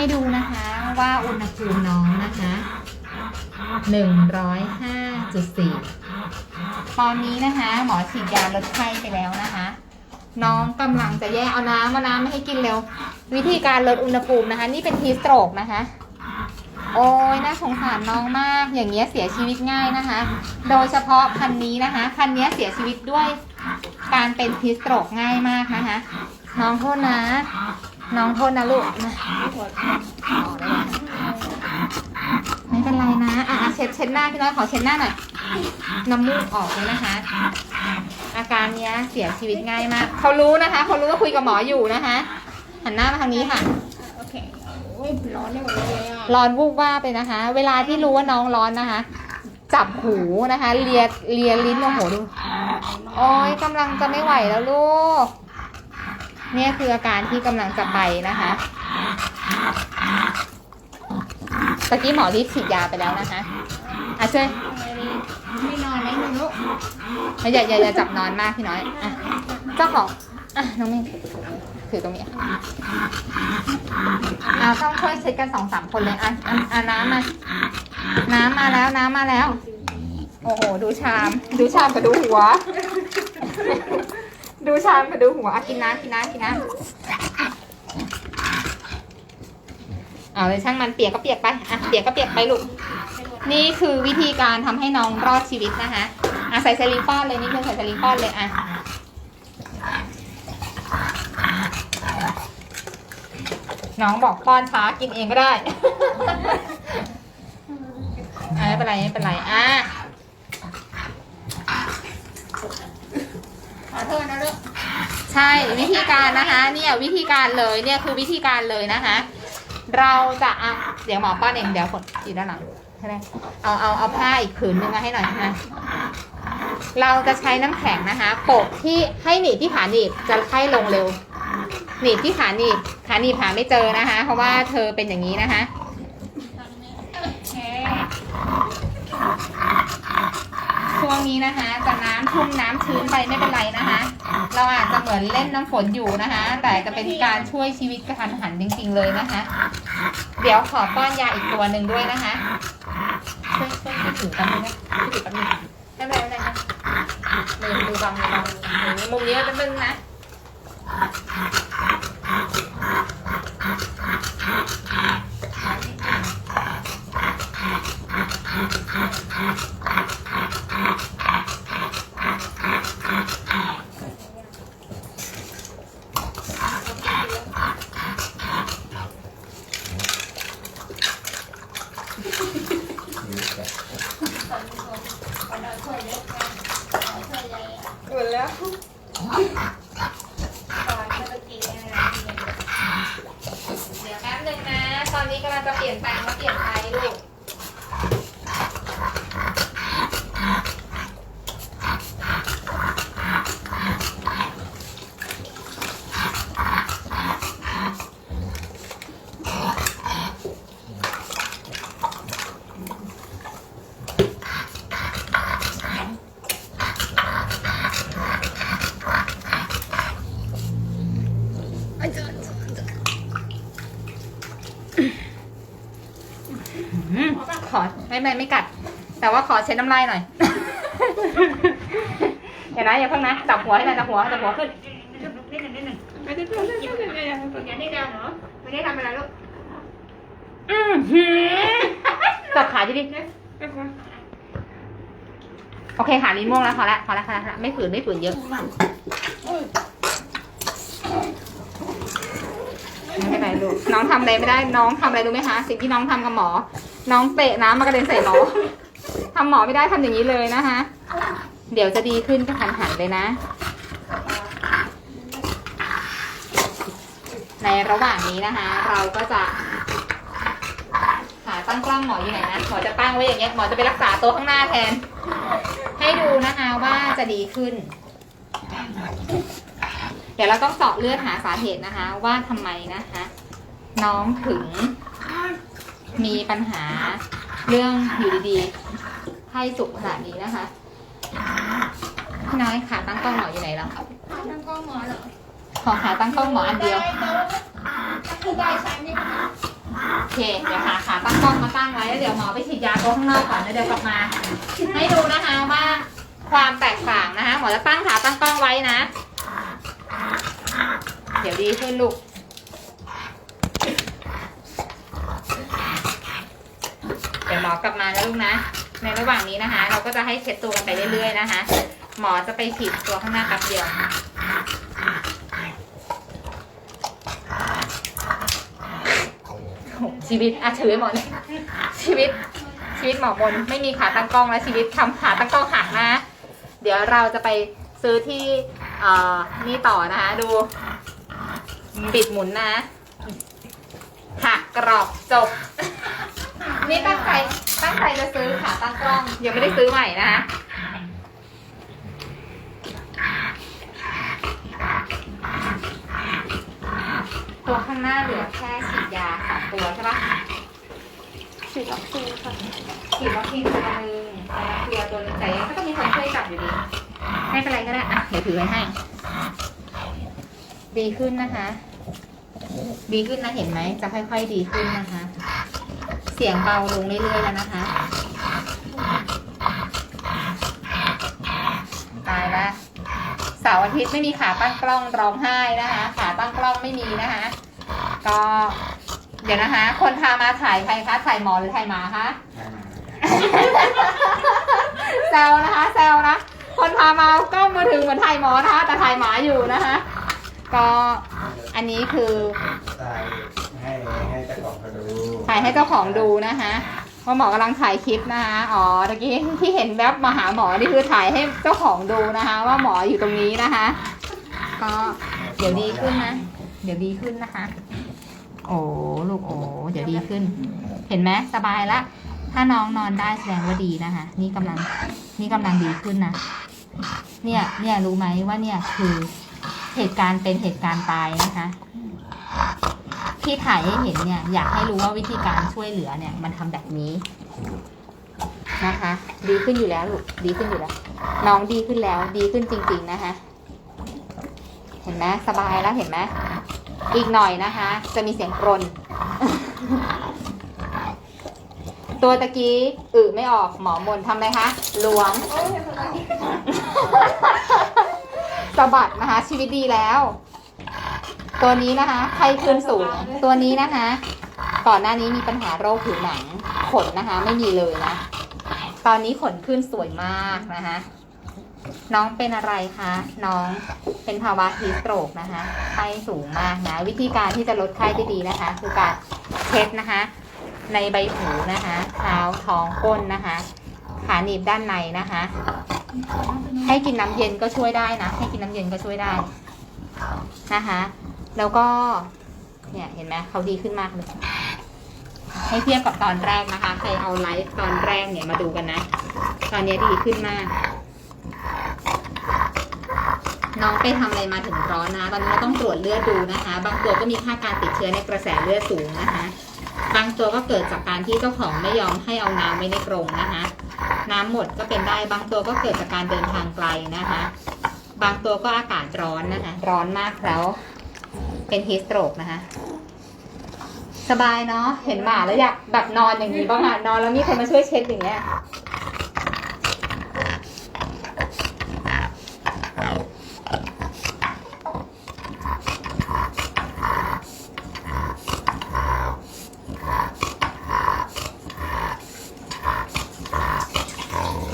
ให้ดูนะคะว่าอุณหภูมิน้องนะคะหนึ่งร้อยห้าจุดสี่ตอนนี้นะคะ หมอฉีดยาลดไข้ไปแล้วนะคะ น้องกำลังจะแย่เอาน้ำมาน้ำไม่ให้กินเร็ว วิธีการลดอุณหภูมินะคะ นี่เป็นทีสโตรกนะคะ โอ้ยน่าสงสารน้องมากอย่างเงี้ยเสียชีวิตง่ายนะคะ โดยเฉพาะพันนี้นะคะพันเนี้ยเสียชีวิตด้วยการเป็นทีสโตรกง่ายมากนะคะ น้องโทษนะ น้องโทษนะลูกนะไม่เป็นไรนะอะอะเช็ดเช็ดหน้าพี่น้อยขอเช็ดหน้าหน่อย น้ำมูกออกเลยนะคะ อาการเนี้ยเสียชีวิตง่ายมาก เขารู้นะคะเขารู้ว่าคุยกับหมออยู่นะคะ หันหน้ามาทางนี้ค่ะ โอเคโอ้ยร้อนได้หมดเลยอะ ร้อนวูบว่าบไปนะคะ เวลาที่รู้ว่าน้องร้อนนะคะ จับหูนะคะ เลียเลียลิ้นโอ้โหดู โอ้ยกำลังจะไม่ไหวแล้วลูก เนี่ยคืออาการที่กำลังจะไปนะคะตะกี้หมอรีบฉีดยาไปแล้วนะคะอะช่วยไม่นอนไหมหนูลูกอย่าอย่าอย่าจับนอนมากพี่น้อยอะเจ้าของอะน้องเมย์ถือตรงนี้อะอะต้องช่วยเช็ดกันสองสามคนเลยอะอะอะน้ำมาน้ำมาแล้วน้ำมาแล้ว โอ้โห ดูชาม ดูชามกับดูหัว ดูชามกับดูหัวอะกินน้ำกินน้ำกินน้ำเอาเลยช่างมันเปียกก็เปียกไปอะเปียกก็เปียกไปลูกนี่คือวิธีการทำให้น้องรอดชีวิตนะคะอะใส่สลิงป้อนเลยนี่คือใส่สลิงป้อนเลยอะน้องบอกป้อนช้ากินเองก็ได้ไม่เป็นไรไม่เป็นไรอะ ขอโทษนะลูก ใช่วิธีการนะคะเนี่ยวิธีการเลยเนี่ยคือวิธีการเลยนะคะ เราจะอะเดี๋ยวหมอป้อนเองเดี๋ยวกดอีกด้านหลังใช่ไหมเอาเอาเอาผ้าอีกผืนหนึงมาให้หน่อยนะเราจะใช้น้ำแข็งนะคะโปะที่ให้หนีบที่ขาหนีบจะไข้ลงเร็ว หนีบที่ขาหนีบขาหนีบหาไม่เจอนะคะ เพราะว่าเธอเป็นอย่างนี้นะคะช่วงนี้นะคะจะน้ำชุ่มน้ำชื้นไปไม่เป็นไรนะคะ เราอาจจะเหมือนเล่นน้ำฝนอยู่นะคะ แต่จะเป็นการช่วยชีวิตกระทันหันจริง ๆ เลยนะคะ เดี๋ยวขอป้อนยาอีกตัวหนึ่งด้วยนะคะช่วยช่วยช่ถือแป๊บนึงนะช่วยถือแป๊บนึงไม่เป็นไรไม่เป็นไรนะมือมือบังมือบังมุมนี้แป๊บนึงนะ หมดแล้ว เดี๋ยวแป๊บนึงนะ ตอนนี้กำลัง จะเปลี่ยนแปลงแล้วเปลี่ยนไปลูก อืมขอ ไม่ไม่ไม่กัด แต่ว่าขอเช็ดน้ำลายหน่อย เดี๋ยวนะอย่าเพิ่งนะจับหัวให้หน่อยจับหัวจับหัวขึ้นนิดหนึ่งนิดหนึ่งไม่ได้ทำไม่ได้ทำอย่างนี้ดังเหรอไม่ได้ทำอะไรลูกอือหือจับขาดิดิโอเคขาลิ้นม่วงแล้วพอละพอละพอละพอละไม่ฝืนไม่ฝืนเยอะไม่เป็นไรลูกน้องทำอะไรไม่ได้น้องทำอะไรรู้ไหมคะสิ่งที่น้องทำกับหมอ น้องเตะน้ำมากระเด็นใส่หมอทำหมอไม่ได้ทำอย่างนี้เลยนะคะ เดี๋ยวจะดีขึ้นกระทันหันเลยนะ ในระหว่างนี้นะคะ เราก็จะหาตั้งกล้องหมออยู่ไหนนะหมอจะตั้งไว้อย่างเงี้ยหมอจะไปรักษาตัวข้างหน้าแทน ให้ดูนะคะว่าจะดีขึ้น เดี๋ยวเราต้องเจาะเลือดหาสาเหตุนะคะ ว่าทำไมนะคะ น้องถึง มีปัญหาเรื่องอยู่ดีๆไข้สุกขนาดนี้นะคะพี่น้อยขาตั้งกล้องหมออยู่ไหนแล้วนั่งกล้องหมอเหรอขอขาตั้งกล้องหมออันเดียวคือใบฉันนี่เค เดี๋ยวหาขาตั้งกล้องมาตั้งไว้แล้วเดี๋ยวหมอไปฉีดยาตัวข้างนอกก่อนแล้วเดี๋ยวกลับมา ให้ดูนะคะว่าความแตกต่างนะคะหมอจะตั้งขาตั้งกล้องไว้นะ เดี๋ยวดีขึ้นลูก ดี๋ยวหมอกลับมาแล้วลูกนะ ในระหว่างนี้นะคะ เราก็จะให้เช็ดตัวกันไปเรื่อยๆนะคะ หมอจะไปฉีดตัวข้างหน้าแป๊บเดียวชีวิตอะถือหมดเลยชีวิตชีวิตหมอมนไม่มีขาตั้งกล้องแล้วชีวิตทำขาตั้งกล้องหักนะ เดี๋ยวเราจะไปซื้อที่เอ่อนี่ต่อนะคะ ดูบิดหมุนนะหักกรอบจบ นี่ตั้งใจตั้งใจจะซื้อขาตั้งกล้องยังไม่ได้ซื้อใหม่นะคะตัวข้างหน้าเหลือแค่ฉีดยาสองตัวใช่ปะฉีดวัคซีนค่ะฉีดวัคซีนตัวหนึ่งตัวตัวหนึงแต่ยังก็ต้องมีคนช่วยจับอยู่ดีไม่เป็นไรก็ได้อะเดี๋ยวถือไว้ให้ ดีขึ้นนะคะ ดีขึ้นนะเห็นไหมจะค่อยๆดีขึ้นนะคะเสียงเบาลงเรื่อยๆแล้วนะคะ ตายละเสาร์อาทิตย์ไม่มีขาตั้งกล้องร้องไห้นะคะ ขาตั้งกล้องไม่มีนะคะ ก็เดี๋ยวนะคะ คนพามาถ่ายใครคะถ่ายหมอหรือถ่ายหมาคะแซวนะคะแซวนะ คนพามากล้องมือถือเหมือนถ่ายหมอนะคะ แต่ถ่ายหมาอยู่นะคะ ก็อันนี้คือ ตายให้ให้เจ้าของเขาดู ถ่ายให้เจ้าของดูนะคะว่าหมอกำลังถ่ายคลิปนะคะอ๋อตะกี้ที่เห็นแวบมาหาหมอนี่คือถ่ายให้เจ้าของดูนะคะ ว่าหมออยู่ตรงนี้นะคะ ก็เดี๋ยวดีขึ้นนะ เดี๋ยวดีขึ้นนะคะ โอ้ลูกโอ้เดี๋ยวดีขึ้น เห็นไหมสบายละถ้าน้องนอนได้แสดงว่าดีนะคะ นี่กำลังนี่กำลังดีขึ้นนะเนี่ยเนี่ยรู้ไหมว่าเนี่ยคือเหตุการณ์เป็นเหตุการณ์ตายนะคะ ที่ถ่ายให้เห็นเนี่ยอยากให้รู้ว่าวิธีการช่วยเหลือเนี่ยมันทำแบบนี้นะคะ ดีขึ้นอยู่แล้วลูกดีขึ้นอยู่แล้ว น้องดีขึ้นแล้ว ดีขึ้นจริง ๆนะคะ เห็นไหมสบายแล้วเห็นไหมอีกหน่อยนะคะ จะมีเสียงกรนตัวตะกี้อึไม่ออกหมอมนทำอะไรคะหลวงสะบัดนะคะชีวิตดีแล้ว ตัวนี้นะคะไข้ขึ้นสูง ตัวนี้นะคะ ก่อนหน้านี้มีปัญหาโรคผิวหนังขนนะคะ ไม่มีเลยนะ ตอนนี้ขนขึ้นสวยมากนะคะ น้องเป็นอะไรคะ น้องเป็นภาวะฮีสโตรกนะคะไข้สูงมากนะ วิธีการที่จะลดไข้ได้ดีนะคะ คือการเช็ดนะคะ ในใบหูนะคะเท้าท้องก้นนะคะ ขาหนีบด้านในนะคะ ให้กินน้ำเย็นก็ช่วยได้นะ ให้กินน้ำเย็นก็ช่วยได้นะคะ แล้วก็เนี่ยเห็นไหมเขาดีขึ้นมากเลยให้เทียบกับตอนแรกนะคะ ใครเอาไลฟ์ตอนแรกเนี่ยมาดูกันนะ ตอนนี้ดีขึ้นมาก น้องไปทำอะไรมาถึงร้อนนะ ตอนนี้เราต้องตรวจเลือดดูนะคะ บางตัวก็มีค่าการติดเชื้อในกระแสเลือดสูงนะคะ บางตัวก็เกิดจากการที่เจ้าของไม่ยอมให้เอาน้ำไว้ในกรงนะคะ น้ำหมดก็เป็นได้ บางตัวก็เกิดจากการเดินทางไกลนะคะ บางตัวก็อากาศร้อนนะคะ ร้อนมากแล้ว เป็นฮีสโตรกนะคะ สบายเนาะเห็นหมาแล้วอยากแบบนอนอย่างนี้บ้างอะนอนแล้วมีคนมาช่วยเช็ดอย่างเงี้ย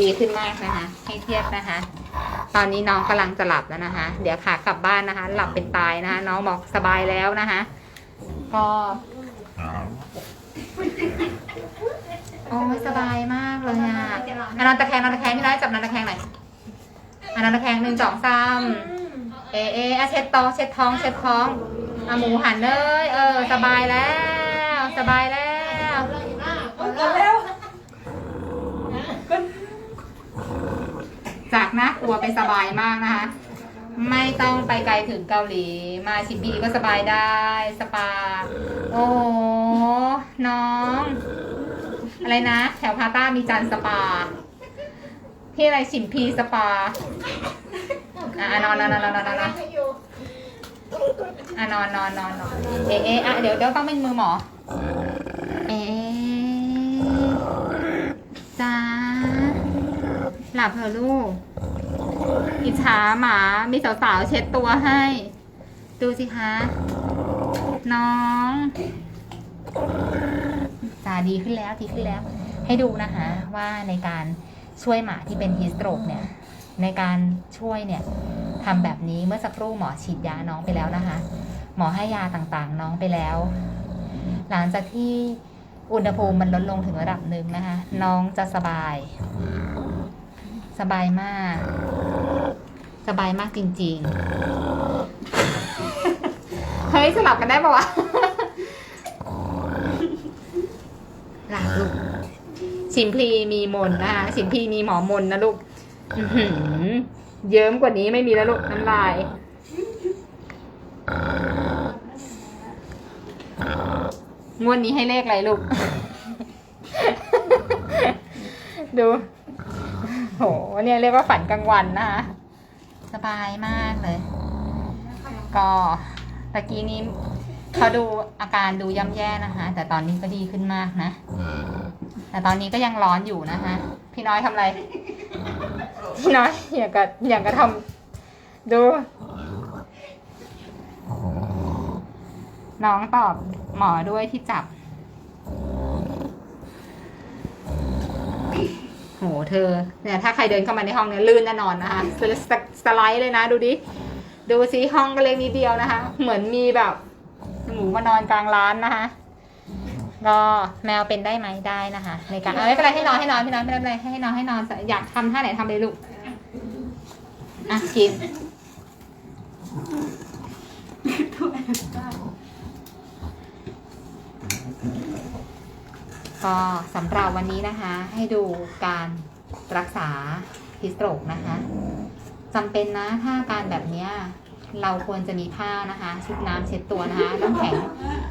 ดีขึ้นมากนะคะ ให้เทียบนะคะ ตอนนี้น้องกำลังจะหลับแล้วนะคะ เดี๋ยวขากลับบ้านนะคะ หลับเป็นตายนะคะ น้องบอกสบายแล้วนะคะก็โอ้ยสบายมากเลยอะอันนอนตะแคงนอนตะแคงที่ร้จับนอนตะแคงหน่อยอันนอนตะแคงหนึ่งสองสามเอเออะเช็ดตอเช็ดท้องเช็ดท้องอาหมูหันเลยเออ สบายแล้ว สบายแล้ว จากน่ากลัวเป็นสบายมากนะคะ ไม่ต้องไปไกลถึงเกาหลี มาชิบีก็สบายได้สปา โอ้น้อง อะไรนะ แถวพาต้ามีจันสปาที่อะไรฉิมพีสปาอะอะนอนนอนนอนนอนนอนนอนอะนอนนอนนอนนอนเอ๊ะเอ๊ะอะเดี๋ยวเดี๋ยวต้องเป็นมือหมอ เอ๊ะจ้า หลับเถอะลูก อิจฉาหมา มีสาวๆเช็ดตัวให้ ดูสิคะ น้องจ้าดีขึ้นแล้วดีขึ้นแล้ว ให้ดูนะคะว่าในการช่วยหมาที่เป็นฮีสโตรกเนี่ย ในการช่วยเนี่ยทำแบบนี้เมื่อสักครู่หมอฉีดยาน้องไปแล้วนะคะ หมอให้ยาต่างๆน้องไปแล้ว หลังจากที่อุณหภูมิมันลดลงถึงระดับหนึ่งนะคะ น้องจะสบาย สบายมาก สบายมากจริงๆ เฮ้ย สลับกันได้ปะวะหลับลูกชิมพลีมีมนนะคะชิมพลีมีหมอมนนะลูกเยิ้มกว่านี้ไม่มีแล้วลูกน้ำลาย งวดนี้ให้เลขอะไรลูก ดู โหเนี่ยเรียกว่าฝันกลางวันนะคะสบายมากเลย ก็ตะกี้นี้เขาดูอาการดูย่ำแย่นะคะ แต่ตอนนี้ก็ดีขึ้นมากนะ แต่ตอนนี้ก็ยังร้อนอยู่นะคะ พี่น้อยทำอะไร พี่น้อยอยากกะอยากกะทำดู น้องตอบหมอด้วยที่จับ โหเธอเนี่ยถ้าใครเดินเข้ามาในห้องเนี่ยลื่นแน่นอนนะคะสสสไลด์เลยนะดูดิดูสิห้องก็เล็กนิดเดียวนะคะ เหมือนมีแบบหมูมานอนกลางร้านนะคะก็แมวเป็นได้ไหมได้นะคะในการเอาไม่เป็นไรให้นอนให้นอนพี่น้อยไม่เป็นไรให้นอนให้นอนอยากทำท่าไหนทำเลยลูกอะกิน ก็สำหรับวันนี้นะคะ ให้ดูการรักษาฮิสโตรกนะคะจำเป็นนะถ้าการแบบเนี้ยเราควรจะมีผ้านะคะชุบน้ำเช็ดตัวนะคะน้ำแข็ง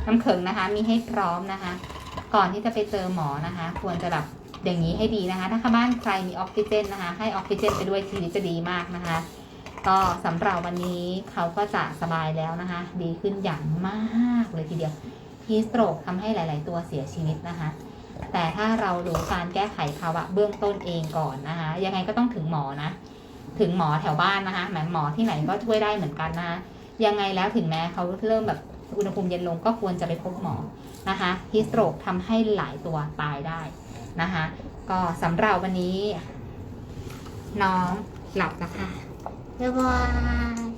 น้ำเขิงนะคะ มีให้พร้อมนะคะ ก่อนที่จะไปเจอหมอนะคะ ควรจะแบบอย่างนี้ให้ดีนะคะ ถ้าบ้านใครมีออกซิเจนนะคะ ให้ออกซิเจนไปด้วยทีนี้จะดีมากนะคะ ก็สำหรับวันนี้เขาก็จะสบายแล้วนะคะ ดีขึ้นอย่างมากเลยทีเดียวฮีสโตรกทำให้หลาย ๆ ตัวเสียชีวิตนะคะ แต่ถ้าเรารู้การแก้ไขภาวะเบื้องต้นเองก่อนนะคะ ยังไงก็ต้องถึงหมอนะ ถึงหมอแถวบ้านนะคะแหมหมอที่ไหนก็ช่วยได้เหมือนกันนะคะยังไงแล้วถึงแม้เขาเริ่มแบบอุณหภูมิเย็นลงก็ควรจะไปพบหมอนะคะฮิสโตรกทำให้หลายตัวตายได้นะคะ ก็สำหรับวันนี้ น้องหลับแล้วค่ะบ๊ายบาย